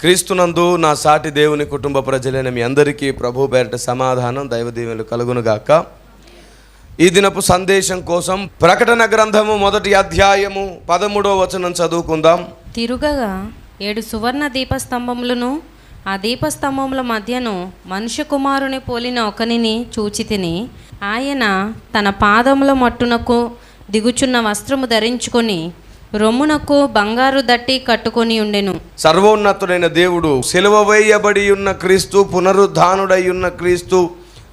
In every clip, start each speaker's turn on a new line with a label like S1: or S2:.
S1: క్రీస్తునందు నా సాటి దేవుని కుటుంబ ప్రజలైన మీ అందరికీ ప్రభు పేరట సమాధానం దైవదీవులు కలుగునుగాక. ఈ దినపు సందేశం కోసం ప్రకటన గ్రంథము మొదటి అధ్యాయము పదమూడవ వచనం చదువుకుందాం.
S2: తిరుగగా ఏడు సువర్ణ దీపస్తంభములను ఆ దీపస్తంభముల మధ్యను మనుష్య కుమారుని పోలిన ఒకనిని చూచి తిని ఆయన తన పాదముల మట్టునకు దిగుచున్న వస్త్రము ధరించుకొని రొమ్మునకు బంగారు దట్టి కట్టుకొని ఉండెను.
S1: సర్వోన్నతుడైన దేవుడు సెలవ వేయబడి ఉన్న క్రీస్తు పునరుద్ధానుడై ఉన్న క్రీస్తు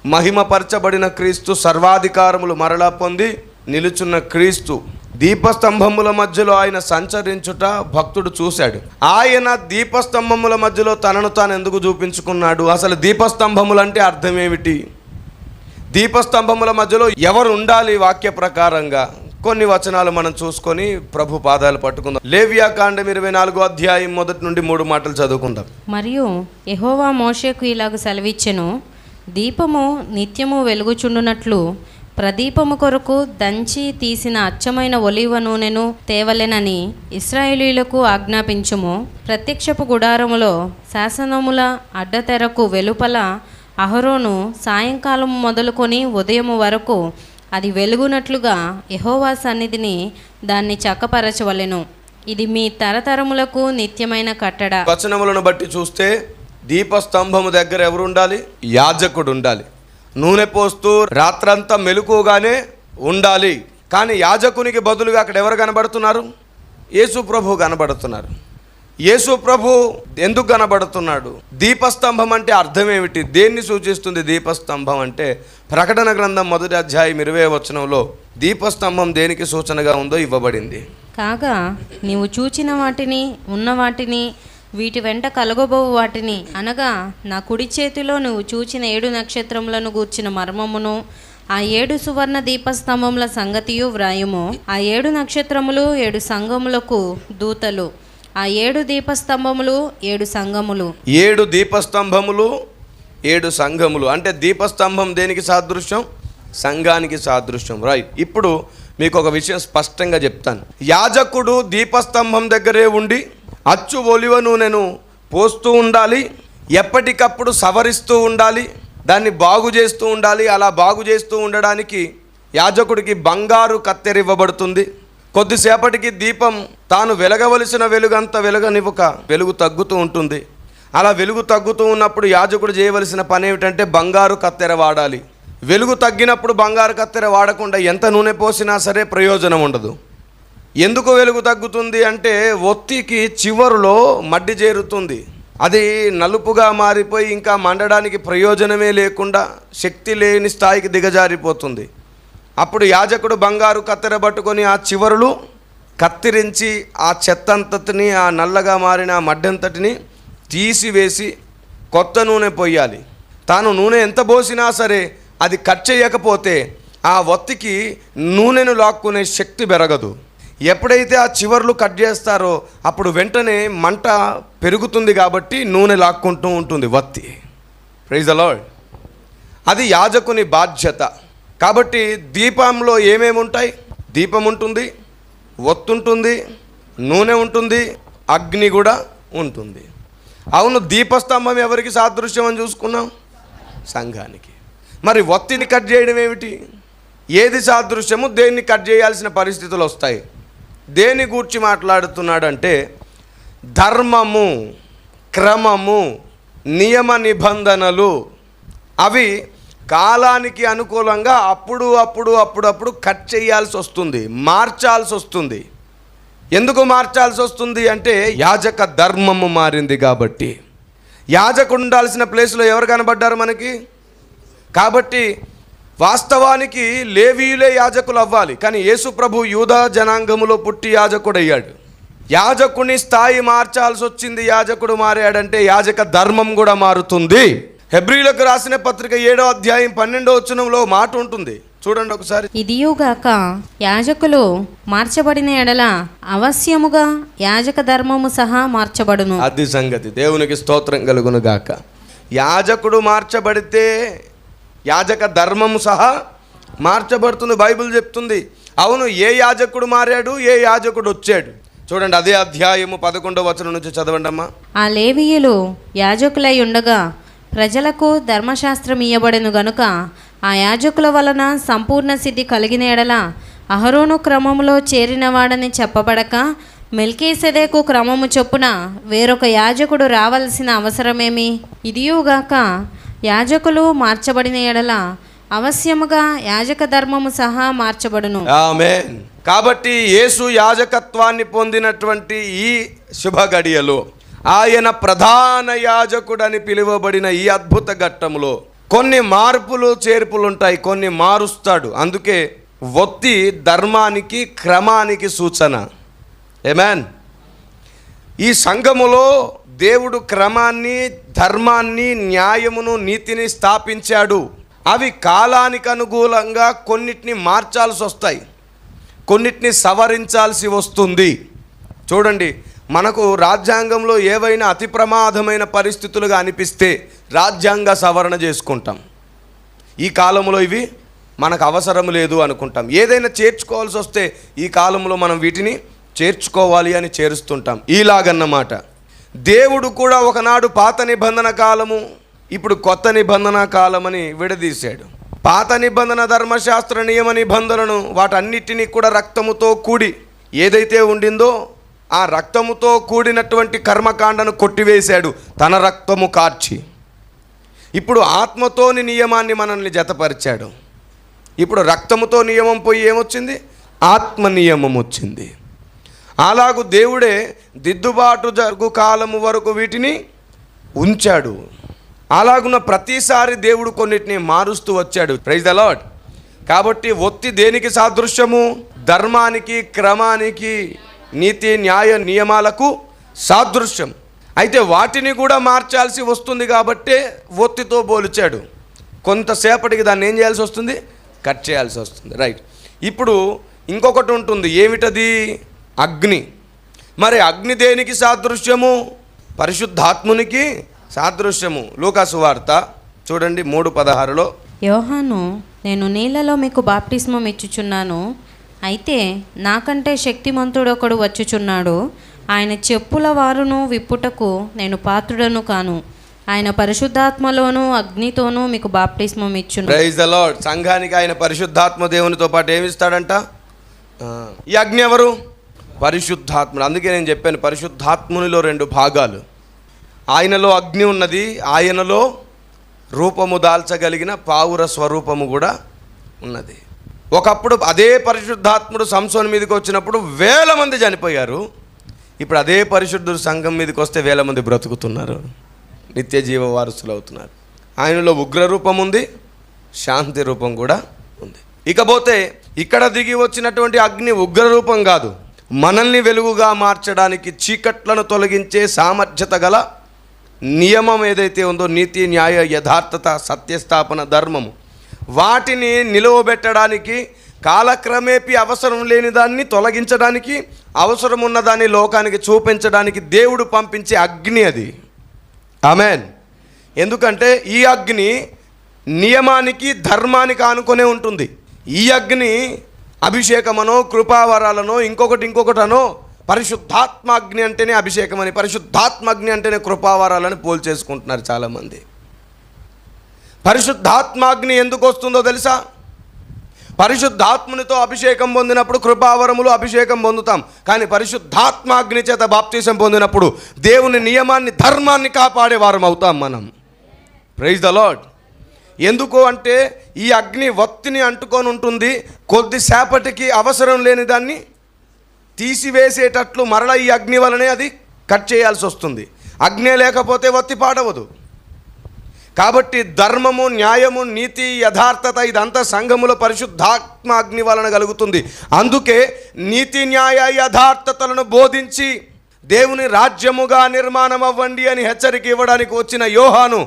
S1: మహిమపరచబడిన క్రీస్తు సర్వాధికారములు మరలా పొంది నిలుచున్న క్రీస్తు. దీపస్తంభముల మధ్యలో ఆయన సంచరించుట భక్తుడు చూశాడు. ఆయన దీపస్తంభముల మధ్యలో తనను తాను ఎందుకు చూపించుకున్నాడు? అసలు దీపస్తంభములు అంటే అర్థం ఏమిటి దీపస్తంభముల మధ్యలో ఎవరు ఉండాలి వాక్య ప్రకారంగా? కొన్ని వచనాలు మనం చూసుకొని ప్రభు పాదాలు పట్టుకుందాం. లేవియా కాండం ఇరవై నాలుగో అధ్యాయం మొదటి నుండి మూడు మాటలు చదువుకుందాం.
S2: మరియు ఎహోవా మోషేకు ఇలాగ సెలవిచ్చెను దీపము నిత్యము వెలుగుచుండునట్లు ప్రదీపము కొరకు దంచి తీసిన అచ్చమైన ఒలివ నూనెను తేవలెనని ఇస్రాయేలీలకు ఆజ్ఞాపించుము. ప్రత్యక్షపు గుడారములో శాసనముల అడ్డతెరకు వెలుపల అహరోను సాయంకాలం మొదలుకొని ఉదయం వరకు అది వెలుగునట్లుగా యహోవా సన్నిధిని దాన్ని చక్కపరచవలెను. ఇది మీ తరతరములకు నిత్యమైన కట్టడ.
S1: వచనములను బట్టి చూస్తే దీపస్తంభము దగ్గర ఎవరు ఉండాలి యాజకుడు ఉండాలి నూనె పోస్తూ రాత్రంతా మెలకుగానే ఉండాలి. కానీ యాజకునికి బదులుగా అక్కడ ఎవరు కనబడుతున్నారు? యేసు ప్రభు కనబడుతున్నారు. యేసు ప్రభు ఎందుకు కనబడుతున్నాడు? దీపస్తంభం అంటే అర్థం ఏమిటి? దేన్ని సూచిస్తుంది దీపస్తంభం అంటే ప్రకటన గ్రంథం మొదటి అధ్యాయం ఇరవై వచనంలో దీపస్తంభం దేనికి సూచనగా ఉందో ఇవ్వబడింది.
S2: కాగా నీవు చూచిన వాటిని ఉన్న వాటిని వీటి వెంట కలగబోవు వాటిని అనగా నా కుడి చేతిలో నువ్వు చూచిన ఏడు నక్షత్రములను గూర్చిన మర్మమును ఆ ఏడు సువర్ణ దీపస్తంభముల సంగతియు వ్రాయుము. ఆ ఏడు నక్షత్రములు ఏడు సంఘములకు దూతలు. ఆ ఏడు దీపస్తంభములు ఏడు సంఘములు.
S1: ఏడు దీపస్తంభములు ఏడు సంఘములు. అంటే దీపస్తంభం దేనికి సాదృశ్యం? సంఘానికి సాదృశ్యం. రైట్ ఇప్పుడు మీకు ఒక విషయం స్పష్టంగా చెప్తాను. యాజకుడు దీపస్తంభం దగ్గరే ఉండి అచ్చు ఒలివ నూనెను పోస్తూ ఉండాలి ఎప్పటికప్పుడు సవరిస్తూ ఉండాలి దాన్ని బాగు చేస్తూ ఉండాలి. అలా బాగు చేస్తూ ఉండడానికి యాజకుడికి బంగారు కత్తెర ఇవ్వబడుతుంది కొద్దిసేపటికి దీపం తాను వెలగవలసిన వెలుగంత వెలగనివ్వక వెలుగు తగ్గుతూ ఉంటుంది. అలా వెలుగు తగ్గుతూ ఉన్నప్పుడు యాజకుడు చేయవలసిన పని ఏమిటంటే బంగారు కత్తెర వాడాలి. వెలుగు తగ్గినప్పుడు బంగారు కత్తెర వాడకుండా ఎంత నూనె పోసినా సరే ప్రయోజనం ఉండదు. ఎందుకు వెలుగు తగ్గుతుంది అంటే ఒత్తికి చివరిలో మడ్డి చేరుతుంది. అది నలుపుగా మారిపోయి ఇంకా మండడానికి ప్రయోజనమే లేకుండా శక్తి లేని స్థాయికి దిగజారిపోతుంది. అప్పుడు యాజకుడు బంగారు కత్తెర పట్టుకొని ఆ చివరులు కత్తిరించి ఆ చెత్తంతటిని ఆ నల్లగా మారిన ఆ మడ్డంతటిని తీసివేసి కొత్త నూనె పోయాలి తాను నూనె ఎంత పోసినా సరే అది కట్ చేయకపోతే ఆ ఒత్తికి నూనెను లాక్కునే శక్తి పెరగదు. ఎప్పుడైతే ఆ చివర్లు కట్ చేస్తారో అప్పుడు వెంటనే మంట పెరుగుతుంది కాబట్టి నూనె లాక్కుంటూ ఉంటుంది వత్తి. ప్రైజ్ అలాడ్ అది యాజకుని బాధ్యత. కాబట్టి దీపంలో ఏమేమి ఉంటాయి? దీపం ఉంటుంది ఒత్తుంటుంది నూనె ఉంటుంది అగ్ని కూడా ఉంటుంది. అవును దీపస్తంభం ఎవరికి సాదృశ్యం అని చూసుకున్నాం? సంఘానికి. మరి ఒత్తిని కట్ చేయడం ఏమిటి? ఏది సాదృశ్యము? దేన్ని కట్ చేయాల్సిన పరిస్థితులు వస్తాయి. దేని గూర్చి మాట్లాడుతున్నాడంటే ధర్మము క్రమము నియమ నిబంధనలు అవి కాలానికి అనుకూలంగా అప్పుడు అప్పుడు అప్పుడప్పుడు కట్ చేయాల్సి వస్తుంది మార్చాల్సి వస్తుంది. ఎందుకు మార్చాల్సి వస్తుంది అంటే యాజక ధర్మము మారింది కాబట్టి. యాజకుడు ఉండాల్సిన ప్లేస్లో ఎవరు కనబడ్డారు మనకి? కాబట్టి వాస్తవానికి లేవీయులే యాజకులు అవ్వాలి కానీ యేసుప్రభు యూదా జనాంగములో పుట్టి యాజకుడయ్యాడు. యాజకుని స్థాయి మార్చాల్సి వచ్చింది యాజకుడు మారాడంటే యాజక ధర్మం కూడా మారుతుంది. హెబ్రిలకు రాసిన పత్రిక ఏడో అధ్యాయం పన్నెండో వచనంలో మాట ఉంటుంది. చూడండి ఒకసారి.
S2: ఇదియుగాక యాజకులు మార్చబడిన ఎడల అవశ్యముగా యాజక ధర్మము సహా మార్చబడును.
S1: అది సంగతి. దేవునికి స్తోత్రం కలుగును గాక. యాజకుడు మార్చబడితే యాజక ధర్మము సహా మార్చబడుతుంది బైబిల్ చెప్తుంది. అవును ఏ యాజకుడు మారాడు ఏ యాజకుడు వచ్చాడు. చూడండి అదే అధ్యాయము పదకొండవ వచనం నుంచి చదవండి అమ్మా
S2: ఆ లేవీయులు యాజకులై ఉండగా ప్రజలకు ధర్మశాస్త్రం ఇయ్యబడెను గనుక ఆ యాజకుల వలన సంపూర్ణ సిద్ధి కలిగిన ఎడల అహరోను క్రమములో చేరినవాడని చెప్పబడక మెల్కీసెదేకు క్రమము చొప్పున వేరొక యాజకుడు రావలసిన అవసరమేమి? ఇదియుగాక యాజకులు మార్చబడిన ఎడల అవశ్యముగా యాజక ధర్మము సహా మార్చబడును.
S1: కాబట్టి యేసు యాజకత్వాన్ని పొందినటువంటి ఈ శుభ గడియలు ఆయన ప్రధాన యాజకుడని పిలువబడిన ఈ అద్భుత ఘట్టంలో కొన్ని మార్పులు చేర్పులు ఉంటాయి కొన్ని మారుస్తాడు. అందుకే ఒత్తి ధర్మానికి క్రమానికి సూచన. ఏమాన్ ఈ సంఘములో దేవుడు క్రమాన్ని ధర్మాన్ని న్యాయమును నీతిని స్థాపించాడు. అవి కాలానికి అనుకూలంగా కొన్నిటిని మార్చాల్సి వస్తాయి కొన్నిటిని సవరించాల్సి వస్తుంది. చూడండి మనకు రాజ్యాంగంలో ఏవైనా అతి ప్రమాదమైన పరిస్థితులుగా అనిపిస్తే రాజ్యాంగ సవరణ చేసుకుంటాం. ఈ కాలంలో ఇవి మనకు అవసరం లేదు అనుకుంటాం. ఏదైనా చేర్చుకోవాల్సి వస్తే ఈ కాలంలో మనం వీటిని చేర్చుకోవాలి అని చేరుస్తుంటాం. ఈలాగన్నమాట దేవుడు కూడా ఒకనాడు పాత నిబంధన కాలము ఇప్పుడు కొత్త నిబంధన కాలమని విడదీశాడు. పాత నిబంధన ధర్మశాస్త్ర నియమ నిబంధనలను వాటన్నిటినీ కూడా రక్తముతో కూడి ఏదైతే ఉండిందో ఆ రక్తముతో కూడినటువంటి కర్మకాండను కొట్టివేశాడు. తన రక్తము కార్చి. ఇప్పుడు ఆత్మతోని నియమాన్ని మనల్ని జతపరిచాడు. ఇప్పుడు రక్తముతో నియమం పోయి ఏమొచ్చింది? ఆత్మ నియమం వచ్చింది. అలాగు దేవుడే దిద్దుబాటు జరుగు కాలము వరకు వీటిని ఉంచాడు. అలాగున్న ప్రతిసారి దేవుడు కొన్నిటిని మారుస్తూ వచ్చాడు. ప్రైజ్ ద లాడ్ కాబట్టి ఒత్తి దేనికి సాదృశ్యము? ధర్మానికి క్రమానికి. నీతి న్యాయ నియమాలకు సాదృశ్యం. అయితే వాటిని కూడా మార్చాల్సి వస్తుంది కాబట్టే ఒత్తితో పోల్చాడు కొంతసేపటికి దాన్ని ఏం చేయాల్సి వస్తుంది? కట్ చేయాల్సి వస్తుంది. రైట్. ఇప్పుడు ఇంకొకటి ఉంటుంది. ఏమిటది? అగ్ని. మరి అగ్ని దేనికి సాదృశ్యము? పరిశుద్ధాత్మునికి సాదృశ్యము. లూకాసు వార్త చూడండి మూడు పదహారులో.
S2: యోహాను నేను నీళ్ళలో మీకు బాప్టిస్మం ఇచ్చుచున్నాను. అయితే నాకంటే శక్తిమంతుడొకడు వచ్చుచున్నాడు. ఆయన చెప్పుల వారును విప్పుటకు నేను పాత్రుడను కాను. ఆయన పరిశుద్ధాత్మలోను అగ్నితోనూ మీకు బాప్టిస్మం ఇచ్చును.
S1: ప్రైజ్ ద లార్డ్ సంఘానికి ఆయన పరిశుద్ధాత్మ దేవునితో పాటు ఏమిస్తాడంట ఈ అగ్ని ఎవరు? పరిశుద్ధాత్ముడు. అందుకే నేను చెప్పాను పరిశుద్ధాత్మునిలో రెండు భాగాలు. ఆయనలో అగ్ని ఉన్నది ఆయనలో రూపము దాల్చగలిగిన పావుర స్వరూపము కూడా ఉన్నది. ఒకప్పుడు అదే పరిశుద్ధాత్ముడు సంసోని మీదకి వచ్చినప్పుడు వేల మంది చనిపోయారు. ఇప్పుడు అదే పరిశుద్ధుడు సంఘం మీదకి వస్తే వేల మంది బ్రతుకుతున్నారు. నిత్య జీవ వారసులు అవుతున్నారు. ఆయనలో ఉగ్ర రూపం ఉంది శాంతి రూపం కూడా ఉంది. ఇకపోతే ఇక్కడ దిగి వచ్చినటువంటి అగ్ని ఉగ్ర రూపం కాదు. మనల్ని వెలుగుగా మార్చడానికి చీకట్లను తొలగించే సామర్థ్యత గల నియమం ఏదైతే ఉందో నీతి న్యాయ యథార్థత సత్యస్థాపన ధర్మము. వాటిని నిలువబెట్టడానికి కాలక్రమేపీ అవసరం లేని దాన్ని తొలగించడానికి అవసరం ఉన్నదాన్ని లోకానికి చూపించడానికి దేవుడు పంపించే అగ్ని అది. ఆమెన్. ఎందుకంటే ఈ అగ్ని నియమానికి ధర్మానికి ఆనుకొనే ఉంటుంది. ఈ అగ్ని అభిషేకమనో కృపావరాలనో ఇంకొకటి ఇంకొకటనో పరిశుద్ధాత్మ అగ్ని అంటేనే అభిషేకమని పరిశుద్ధాత్మ అగ్ని అంటేనే కృపావరాలని పోల్చేసుకుంటున్నారు చాలామంది. పరిశుద్ధాత్మాగ్ని ఎందుకు వస్తుందో తెలుసా? పరిశుద్ధాత్మునితో అభిషేకం పొందినప్పుడు కృపావరములు అభిషేకం పొందుతాం. కానీ పరిశుద్ధాత్మాగ్ని చేత బాప్తీసం పొందినప్పుడు దేవుని నియమాన్ని ధర్మాన్ని కాపాడే వారం అవుతాం మనం. ప్రైజ్ ద లాడ్ ఎందుకు అంటే ఈ అగ్ని ఒత్తిని అంటుకొని ఉంటుంది. కొద్దిసేపటికి అవసరం లేని దాన్ని తీసివేసేటట్లు మరల ఈ అగ్ని వలనే అది కట్ చేయాల్సి వస్తుంది. అగ్నే లేకపోతే ఒత్తి పాడవదు. కాబట్టి ధర్మము న్యాయము నీతి యథార్థత ఇదంతా సంఘములో పరిశుద్ధాత్మ అగ్ని వలన కలుగుతుంది. అందుకే నీతి న్యాయ యథార్థతలను బోధించి దేవుని రాజ్యముగా నిర్మాణం అవ్వండి అని హెచ్చరిక ఇవ్వడానికి వచ్చిన యోహాను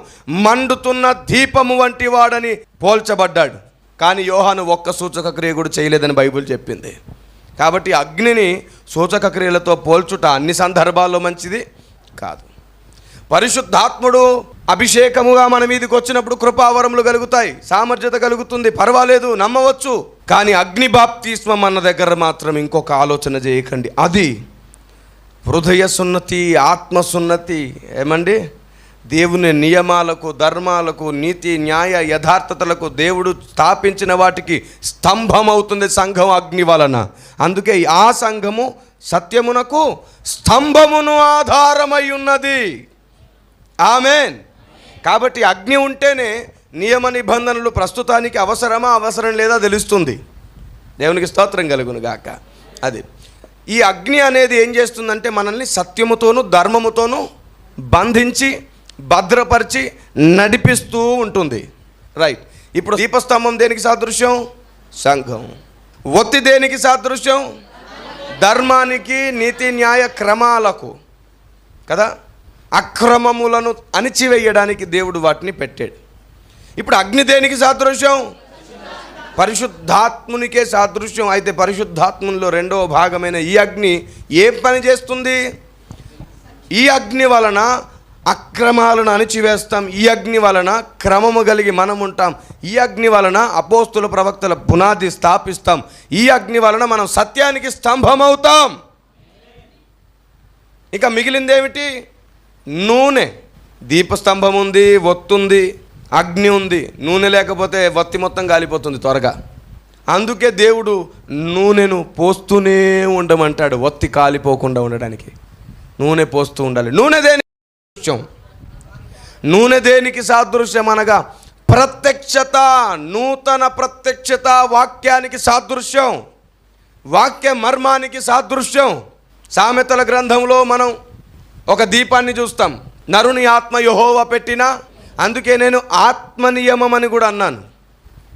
S1: మండుతున్న దీపము వంటి వాడని పోల్చబడ్డాడు. కానీ యోహాను ఒక్క సూచక క్రియ కూడా చేయలేదని బైబిల్ చెప్పింది. కాబట్టి అగ్నిని సూచక క్రియలతో పోల్చుట అన్ని సందర్భాల్లో మంచిది కాదు. పరిశుద్ధాత్ముడు అభిషేకముగా మన మీదకి వచ్చినప్పుడు కృపావరములు కలుగుతాయి. సామర్థ్యత కలుగుతుంది. పర్వాలేదు నమ్మవచ్చు. కానీ అగ్నిబాప్తిస్వం అన్న దగ్గర మాత్రం ఇంకొక ఆలోచన చేయకండి. అది హృదయ సున్నతి ఆత్మ సున్నతి. ఏమండి? దేవుని నియమాలకు ధర్మాలకు నీతి న్యాయ యథార్థతలకు దేవుడు స్థాపించిన వాటికి స్తంభం అవుతుంది సంఘం అగ్ని వలన. అందుకే ఆ సంఘము సత్యమునకు స్తంభమును ఆధారమై ఉన్నది. ఆమెన్. కాబట్టి అగ్ని ఉంటేనే నియమ నిబంధనలు ప్రస్తుతానికి అవసరమా అవసరం లేదా తెలుస్తుంది. దేవునికి స్తోత్రం కలుగును గాక. అది. ఈ అగ్ని అనేది ఏం చేస్తుందంటే మనల్ని సత్యముతోనూ ధర్మముతోనూ బంధించి భద్రపరిచి నడిపిస్తూ ఉంటుంది. రైట్. ఇప్పుడు దీపస్తంభం దేనికి సాదృశ్యం? సంఘం. ఒత్తి దేనికి సాదృశ్యం? ధర్మానికి నీతి న్యాయ క్రమాలకు. కదా? అక్రమములను అణిచివేయడానికి దేవుడు వాటిని పెట్టాడు. ఇప్పుడు అగ్ని దేనికి సాదృశ్యం? పరిశుద్ధాత్మునికే సాదృశ్యం. అయితే పరిశుద్ధాత్మునిలో రెండవ భాగమైన ఈ అగ్ని ఏం పని చేస్తుంది? ఈ అగ్ని వలన అక్రమాలను అణిచివేస్తాం. ఈ అగ్ని వలన క్రమము కలిగి మనం ఉంటాం. ఈ అగ్ని వలన అపోస్తుల ప్రవక్తల పునాది స్థాపిస్తాం. ఈ అగ్ని వలన మనం సత్యానికి స్తంభం అవుతాం ఇక మిగిలిందేమిటి? నూనె. దీపస్తంభం ఉంది ఒత్తుంది అగ్ని ఉంది. నూనె లేకపోతే వత్తి మొత్తం కాలిపోతుంది త్వరగా. అందుకే దేవుడు నూనెను పోస్తూనే ఉండమంటాడు ఒత్తి కాలిపోకుండా ఉండడానికి. నూనె పోస్తూ ఉండాలి. నూనె దేనికి సాదృశ్యం? నూనె దేనికి సాదృశ్యం అనగా ప్రత్యక్షత నూతన ప్రత్యక్షత వాక్యానికి సాదృశ్యం. వాక్య మర్మానికి సాదృశ్యం. సామెతల గ్రంథంలో మనం ఒక దీపాన్ని చూస్తాం. నరుని ఆత్మ యహోవ పెట్టిన అందుకే నేను ఆత్మ నియమం అని కూడా అన్నాను.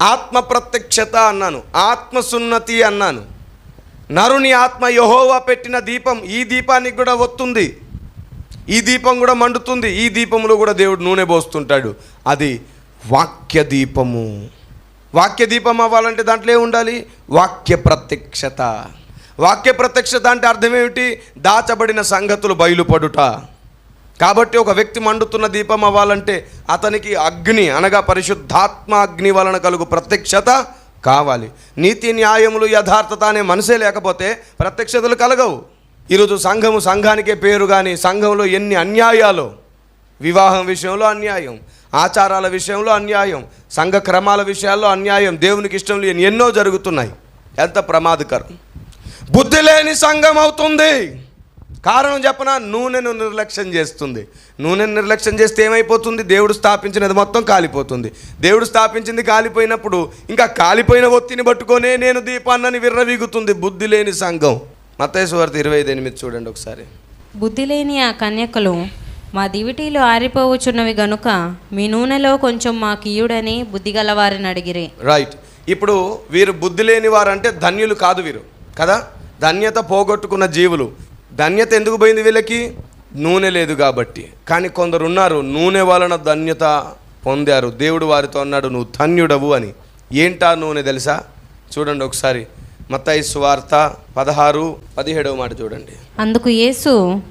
S1: ఆత్మ ప్రత్యక్షత అన్నాను. ఆత్మసున్నతి అన్నాను. నరుని ఆత్మ యహోవా పెట్టిన దీపం ఈ దీపానికి కూడా వస్తుంది ఈ దీపం కూడా మండుతుంది. ఈ దీపంలో కూడా దేవుడు నూనె పోస్తుంటాడు. అది వాక్య దీపము. వాక్య దీపం అవ్వాలంటే దాంట్లో ఉండాలి వాక్య ప్రత్యక్షత. వాక్య ప్రత్యక్షత అంటే అర్థం ఏమిటి? దాచబడిన సంగతులు బయలుపడుట. కాబట్టి ఒక వ్యక్తి మండుతున్న దీపం అవ్వాలంటే అతనికి అగ్ని అనగా పరిశుద్ధాత్మ అగ్ని వలన కలుగు ప్రత్యక్షత కావాలి. నీతి న్యాయములు యథార్థత అనే మనసే లేకపోతే ప్రత్యక్షతలు కలగవు. ఈరోజు సంఘము సంఘానికే పేరు కానీ సంఘంలో ఎన్ని అన్యాయాలు? వివాహం విషయంలో అన్యాయం ఆచారాల విషయంలో అన్యాయం సంఘ క్రమాల విషయాల్లో అన్యాయం దేవునికి ఇష్టం లేని ఎన్నో జరుగుతున్నాయి. ఎంత ప్రమాదకరం. బుద్ధి లేని సంఘం అవుతుంది. కారణం చెప్పన? నూనెను నిర్లక్ష్యం చేస్తుంది. నూనెను నిర్లక్ష్యం చేస్తే ఏమైపోతుంది? దేవుడు స్థాపించినది మొత్తం కాలిపోతుంది. దేవుడు స్థాపించింది కాలిపోయినప్పుడు ఇంకా కాలిపోయిన ఒత్తిని పట్టుకొనే నేను దీపాన్నని విర్రవీగుతుంది బుద్ధి లేని సంఘం. మత్తేశ్వార్త ఇరవై ఐదు ఎనిమిది చూడండి ఒకసారి.
S2: బుద్ధి లేని ఆ కన్యకలు మా దివిటీలు ఆరిపోవచున్నవి గనుక మీ నూనెలో కొంచెం మా కీయుడని బుద్ధిగలవారిని అడిగిరి.
S1: రైట్ ఇప్పుడు వీరు బుద్ధి లేని వారు అంటే ధన్యులు కాదు వీరు. కదా? ధన్యత పోగొట్టుకున్న జీవులు. ధన్యత ఎందుకు పోయింది వీళ్ళకి? నూనె లేదు కాబట్టి. కానీ కొందరు ఉన్నారు నూనె వలన ధన్యత పొందారు. దేవుడు వారితో అన్నాడు నువ్వు ధన్యుడవు అని. ఏంటా నూనె తెలుసా? చూడండి ఒకసారి. మత్తయి సువార్త పదహారు పదిహేడవ మాట చూడండి.
S2: అందుకు యేసు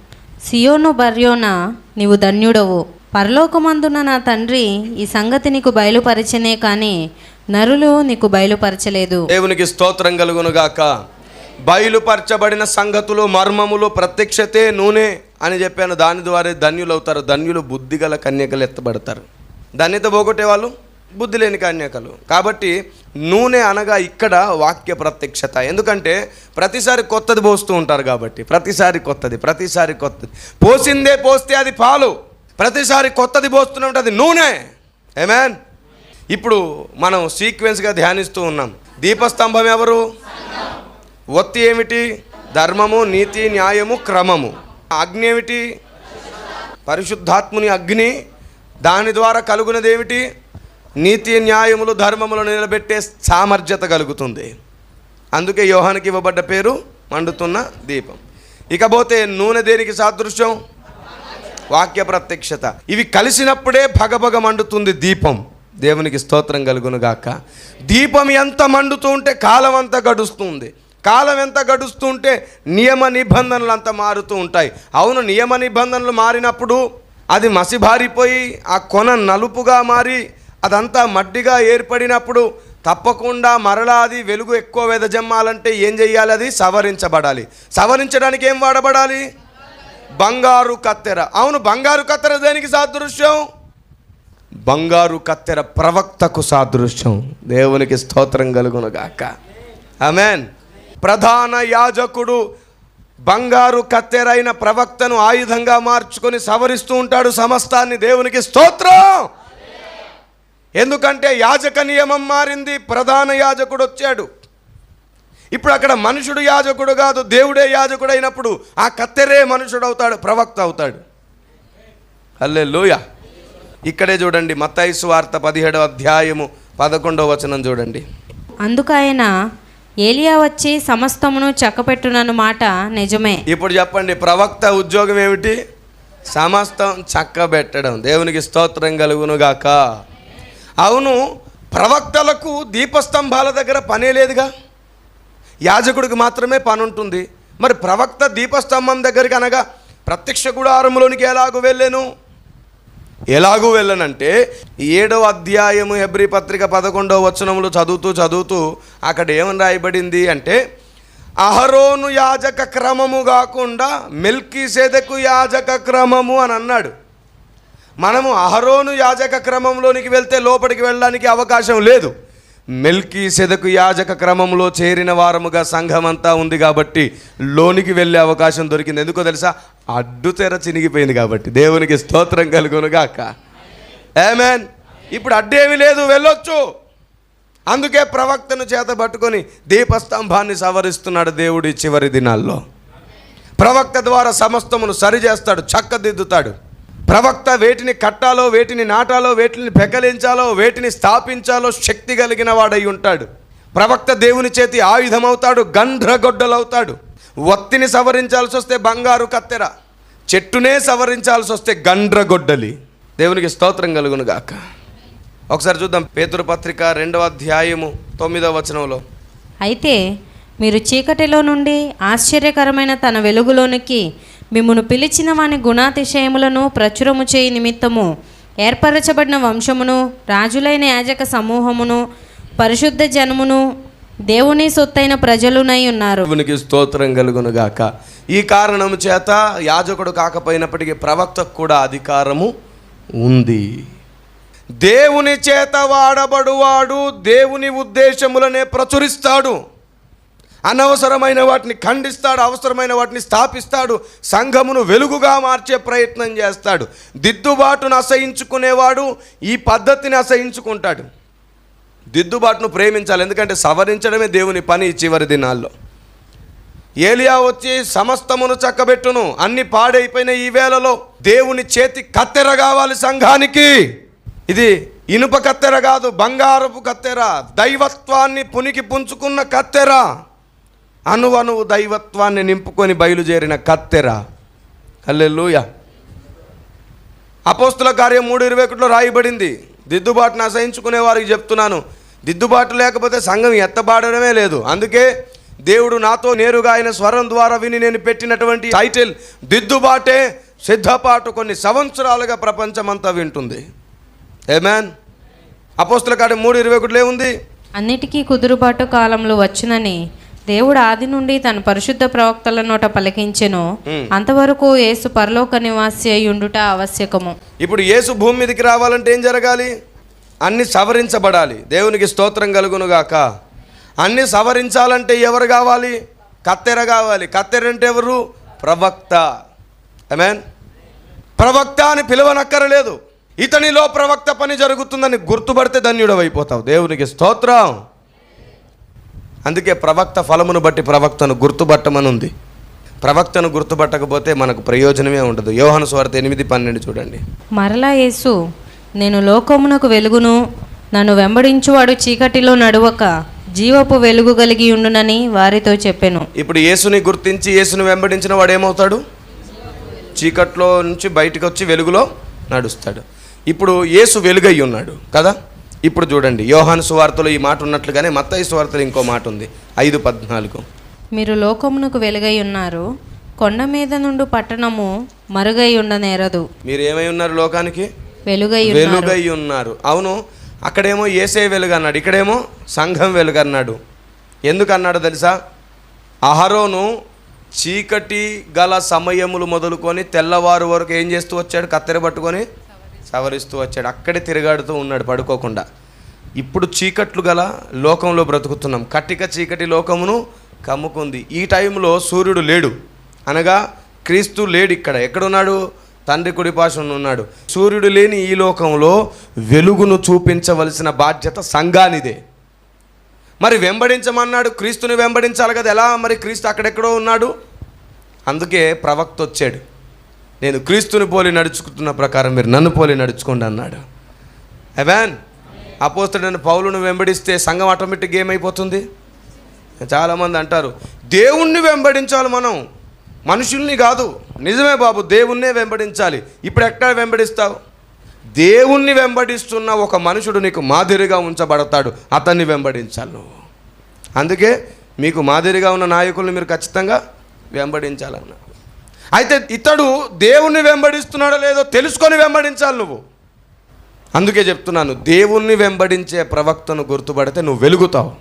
S2: సియోను బర్యోన నీవు ధన్యుడవు. పరలోకమందున నా తండ్రి ఈ సంగతి నీకు బయలుపరచనే కానీ నరులు నీకు బయలుపరచలేదు.
S1: దేవునికి స్తోత్రం కలుగునుగాక బయలుపరచబడిన సంగతులు మర్మములు ప్రత్యక్షతే నూనె అని చెప్పాను. దాని ద్వారా ధన్యులు అవుతారు ధన్యులు బుద్ధిగల కన్యకలు ఎత్తబడతారు. ధన్యత పోగొట్టే వాళ్ళు బుద్ధి లేని కన్యకలు. కాబట్టి నూనె అనగా ఇక్కడ వాక్య ప్రత్యక్షత. ఎందుకంటే ప్రతిసారి కొత్తది పోస్తూ ఉంటారు కాబట్టి. ప్రతిసారి కొత్తది ప్రతిసారి కొత్తది. పోసిందే పోస్తే అది పాలు. ప్రతిసారి కొత్తది పోస్తూనే ఉంటుంది అది నూనె. ఏమేన్ ఇప్పుడు మనం సీక్వెన్స్గా ధ్యానిస్తూ ఉన్నాం. దీపస్తంభం ఎవరు? ఒత్తి ఏమిటి? ధర్మము నీతి న్యాయము క్రమము. అగ్ని ఏమిటి? పరిశుద్ధాత్ముని అగ్ని. దాని ద్వారా కలుగునది ఏమిటి నీతి న్యాయములు ధర్మములు నిలబెట్టే సామర్థ్యత కలుగుతుంది. అందుకే యోహానికి ఇవ్వబడ్డ పేరు మండుతున్న దీపం. ఇకపోతే నూనె దేనికి సాదృశ్యం? వాక్య ప్రత్యక్షత. ఇవి కలిసినప్పుడే భగభగ మండుతుంది దీపం. దేవునికి స్తోత్రం కలుగునుగాక దీపం ఎంత మండుతూ ఉంటే కాలం అంతా గడుస్తుంది. కాలం ఎంత గడుస్తూ ఉంటే నియమ నిబంధనలు అంత మారుతూ ఉంటాయి. అవును నియమ నిబంధనలు మారినప్పుడు అది మసిబారిపోయి ఆ కొన నలుపుగా మారి అదంతా మడ్డిగా ఏర్పడినప్పుడు తప్పకుండా మరలా అది వెలుగు ఎక్కువ వెదజమ్మాలంటే ఏం చెయ్యాలి అది? సవరించబడాలి. సవరించడానికి ఏం వాడబడాలి? బంగారు కత్తెర. అవును బంగారు కత్తెర దేనికి సాదృశ్యం? బంగారు కత్తెర ప్రవక్తకు సాదృశ్యం. దేవునికి స్తోత్రం కలుగును గాక ఆమెన్. ప్రధాన యాజకుడు బంగారు కత్తెరైన ప్రవక్తను ఆయుధంగా మార్చుకొని సవరిస్తూ ఉంటాడు సమస్తాన్ని దేవునికి స్తోత్రం. ఎందుకంటే యాజక నియమం మారింది ప్రధాన యాజకుడు వచ్చాడు. ఇప్పుడు అక్కడ మనుషుడు యాజకుడు కాదు దేవుడే యాజకుడు అయినప్పుడు ఆ కత్తెరే మనుషుడు అవుతాడు ప్రవక్త అవుతాడు. అల్లే ఇక్కడే చూడండి మత్తైసు వార్త పదిహేడో అధ్యాయము పదకొండవ వచనం చూడండి.
S2: అందుకైనా ఏలియా వచ్చి సమస్తమును చక్కపెట్టునన్న మాట నిజమే.
S1: ఇప్పుడు చెప్పండి ప్రవక్త ఉద్యోగం ఏమిటి? సమస్తం చక్కబెట్టడం. దేవునికి స్తోత్రం కలుగునుగాక. అవును ప్రవక్తలకు దీపస్తంభాల దగ్గర పనే లేదుగా? యాజకుడికి మాత్రమే పని ఉంటుంది మరి ప్రవక్త దీపస్తంభం దగ్గరికి అనగా ప్రత్యక్ష గుడారంలోనికి ఎలాగూ వెళ్ళాను? ఎలాగూ వెళ్ళనంటే ఏడవ అధ్యాయము హెబ్రి పత్రిక పదకొండవ వచనములు చదువుతూ చదువుతూ అక్కడ ఏమని రాయబడింది అంటే అహరోను యాజక క్రమము కాకుండా మిల్కీ సెదకు యాజక క్రమము అని అన్నాడు. మనము అహరోను యాజక క్రమంలోనికి వెళ్తే లోపలికి వెళ్ళడానికి అవకాశం లేదు. మెల్కీ సెదకు యాజక క్రమంలో చేరిన వారముగా సంఘం అంతా ఉంది కాబట్టి లోనికి వెళ్ళే అవకాశం దొరికింది. ఎందుకో తెలుసా? అడ్డు తెర చినిగిపోయింది కాబట్టి దేవునికి స్తోత్రం కలుగునుగాక. ఏమేన్ ఇప్పుడు అడ్డేమీ లేదు వెళ్ళొచ్చు. అందుకే ప్రవక్తను చేత పట్టుకొని దీపస్తంభాన్ని సవరిస్తున్నాడు దేవుడి చివరి దినాల్లో. ప్రవక్త ద్వారా సమస్తమును సరిచేస్తాడు చక్కదిద్దుతాడు. ప్రవక్త వేటిని కట్టాలో వేటిని నాటాలో వేటిని పెకలించాలో వేటిని స్థాపించాలో శక్తి కలిగిన వాడై ఉంటాడు. ప్రవక్త దేవుని చేతి ఆయుధమవుతాడు గంధ్రగొడ్డలవుతాడు. ఒత్తిని సవరించాల్సి వస్తే బంగారు కత్తెర చెట్టునే సవరించాల్సి వస్తే గండ్రగొడ్డలి దేవునికి స్తోత్రం కలుగును గాక. ఒకసారి చూద్దాం పేతురు పత్రిక రెండవ అధ్యాయము తొమ్మిదవ వచనంలో.
S2: అయితే మీరు చీకటిలో నుండి ఆశ్చర్యకరమైన తన వెలుగులోనికి మిమ్మను పిలిచిన వాని గుణాతిశయములను ప్రచురము చేయి నిమిత్తము ఏర్పరచబడిన వంశమును రాజులైన యాజక సమూహమును పరిశుద్ధ జనమును దేవుని సొత్తైన ప్రజలునై ఉన్నారు.
S1: దేవునికి స్తోత్రం కలుగును గాక. ఈ కారణం చేత యాజకుడు కాకపోయినప్పటికీ ప్రవక్తకు కూడా అధికారము ఉంది. దేవుని చేత వాడబడువాడు దేవుని ఉద్దేశములనే ప్రచురిస్తాడు. అనవసరమైన వాటిని ఖండిస్తాడు అవసరమైన వాటిని స్థాపిస్తాడు సంఘమును వెలుగుగా మార్చే ప్రయత్నం చేస్తాడు. దిద్దుబాటును అసహించుకునేవాడు ఈ పద్ధతిని అసహించుకుంటాడు. దిద్దుబాటును ప్రేమించాలి. ఎందుకంటే సవరించడమే దేవుని పని చివరి దినాల్లో. ఏలియా వచ్చి సమస్తమును చక్కబెట్టును. అన్ని పాడైపోయిన ఈ వేళలో దేవుని చేతి కత్తెర కావాలి సంఘానికి. ఇది ఇనుప కత్తెర కాదు బంగారపు కత్తెర. దైవత్వాన్ని పునికి పుంజుకున్న కత్తెర. అనువనువు దైవత్వాన్ని నింపుకొని బయలుదేరిన కత్తెర. హల్లెలూయ. అపోస్తుల కార్యం మూడు ఇరవై ఒకటిలో రాయబడింది. దిద్దుబాటును అసహించుకునే వారికి చెప్తున్నాను. దిద్దుబాటు లేకపోతే సంఘం ఎత్తబాడడమే లేదు. అందుకే దేవుడు నాతో నేరుగా ఆయన స్వరం ద్వారా విని నేను పెట్టినటువంటి టైటిల్ దిద్దుబాటే సిద్ధపాటు కొన్ని సంవత్సరాలుగా ప్రపంచమంతా వింటుంది. ఏమాన్ అపోస్తుల కాడ మూడు ఇరవై ఒకటిలో ఉంది
S2: అన్నిటికీ కుదురుబాటు కాలంలో వచ్చునని దేవుడు ఆది నుండి తన పరిశుద్ధ ప్రవక్తల నోట పలికించెను. అంతవరకు యేసు పరలోక నివాసి అయి ఉండుట ఆవశ్యకము.
S1: ఇప్పుడు యేసు భూమి మీదకి రావాలంటే ఏం జరగాలి? అన్ని సవరించబడాలి. దేవునికి స్తోత్రం కలుగునుగాక అన్ని సవరించాలంటే ఎవరు కావాలి? కత్తెర కావాలి. కత్తెర అంటే ఎవరు? ప్రవక్త. మీన్ ప్రవక్త అని పిలవనక్కరలేదు. ఇతనిలో ప్రవక్త పని జరుగుతుందని గుర్తుపడితే ధన్యుడు అయిపోతావు దేవునికి స్తోత్రం. అందుకే ప్రవక్త ఫలమును బట్టి ప్రవక్తను గుర్తుపట్టమని ఉంది ప్రవక్తను గుర్తుపట్టకపోతే మనకు ప్రయోజనమే ఉండదు. యోహాను స్వార్థ ఎనిమిది పన్నెండు చూడండి.
S2: మరలా యేసు నేను లోకమునకు వెలుగును నన్ను వెంబడించువాడు చీకటిలో నడువక జీవపు వెలుగు కలిగి ఉండునని వారితో చెప్పెను.
S1: ఇప్పుడు యేసుని గుర్తించి యేసుని వెంబడించిన వాడు ఏమవుతాడు? చీకట్లో నుంచి బయటకు వచ్చి వెలుగులో నడుస్తాడు. ఇప్పుడు యేసు వెలుగై ఉన్నాడు కదా? ఇప్పుడు చూడండి యోహాను సువార్తలో ఈ మాట ఉన్నట్లుగానే మత్తయి సువార్తలో ఇంకో మాట ఉంది. ఐదు పద్నాలుగు.
S2: మీరు లోకమునకు వెలుగై ఉన్నారు కొండ మీద నుండి పట్టణము మరుగై ఉండనేరదు.
S1: మీరు ఏమై ఉన్నారు లోకానికి?
S2: వెలుగై
S1: వెలుగై ఉన్నారు. అవును అక్కడేమో ఏసే వెలుగు అన్నాడు ఇక్కడేమో సంఘం వెలుగు అన్నాడు ఎందుకు అన్నాడు తెలుసా? అహరోను చీకటి గల సమయములు మొదలుకొని తెల్లవారు వరకు ఏం చేస్తూ వచ్చాడు? కత్తెర పట్టుకొని సవరిస్తూ వచ్చాడు. అక్కడే తిరగాడుతూ ఉన్నాడు పడుకోకుండా. ఇప్పుడు చీకట్లు గల లోకంలో బ్రతుకుతున్నాం. కట్టిక చీకటి లోకమును కమ్ముకుంది. ఈ టైంలో సూర్యుడు లేడు. అనగా క్రీస్తు లేడు ఇక్కడ. ఎక్కడున్నాడు? తండ్రి కుడి ఉన్నాడు. సూర్యుడు లేని ఈ లోకంలో వెలుగును చూపించవలసిన బాధ్యత సంఘానిదే. మరి వెంబడించమన్నాడు? క్రీస్తుని వెంబడించాలి కదా. ఎలా? మరి క్రీస్తు అక్కడెక్కడో ఉన్నాడు? అందుకే ప్రవక్త వచ్చాడు. నేను క్రీస్తుని పోలి నడుచుకుంటున్న ప్రకారం మీరు నన్ను పోలి నడుచుకోండి అన్నాడు. అవాన్ అపోస్తుడైన పౌలును వెంబడిస్తే సంఘం ఆటోమేటిక్గా ఏమైపోతుంది? చాలామంది అంటారు దేవుణ్ణి వెంబడించాలి మనం. మనుషుల్ని కాదు. నిజమే బాబు దేవుణ్ణే వెంబడించాలి. ఇప్పుడు ఎక్కడ వెంబడిస్తావు? దేవుణ్ణి వెంబడిస్తున్న ఒక మనుషుడు నీకు మాదిరిగా ఉంచబడతాడు. అతన్ని వెంబడించాలి నువ్వు. అందుకే మీకు మాదిరిగా ఉన్న నాయకుల్ని మీరు ఖచ్చితంగా వెంబడించాలన్నా అయితే ఇతడు దేవుణ్ణి వెంబడిస్తున్నాడో లేదో తెలుసుకొని వెంబడించాలి నువ్వు. అందుకే చెప్తున్నాను దేవుణ్ణి వెంబడించే ప్రవక్తను గుర్తుపడితే నువ్వు వెలుగుతావు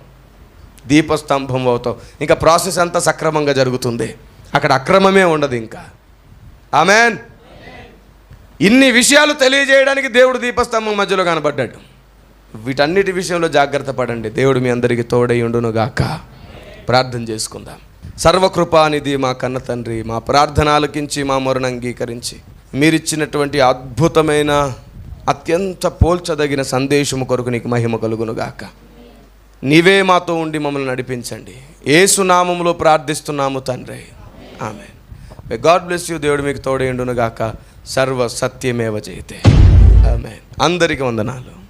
S1: దీపస్తంభం అవుతావు. ఇంకా ప్రాసెస్ అంతా సక్రమంగా జరుగుతుంది. అక్కడ అక్రమమే ఉండదు ఇంకా. ఆమెన్. ఇన్ని విషయాలు తెలియజేయడానికి దేవుడు దీపస్తంభం మధ్యలో కనబడ్డాడు. వీటన్నిటి విషయంలో జాగ్రత్త పడండి. దేవుడు మీ అందరికీ తోడై గాక ప్రార్థన చేసుకుందాం. సర్వకృపానిధి మా కన్న తండ్రి మా ప్రార్థన ఆలకించి మా మొరను అంగీకరించి. మీరిచ్చినటువంటి అద్భుతమైన అత్యంత పోల్చదగిన సందేశము కొరకు నీకు మహిమ కలుగును గాక. నీవే మాతో ఉండి మమ్మల్ని నడిపించండి. ఏసునామములో ప్రార్థిస్తున్నాము తండ్రి. ఆమె గాడ్ బ్లెస్ యూ దేవుడు మీకు తోడేండును గాక. సర్వ సత్యమేవ చేతే ఆమె అందరికీ వందనాలు.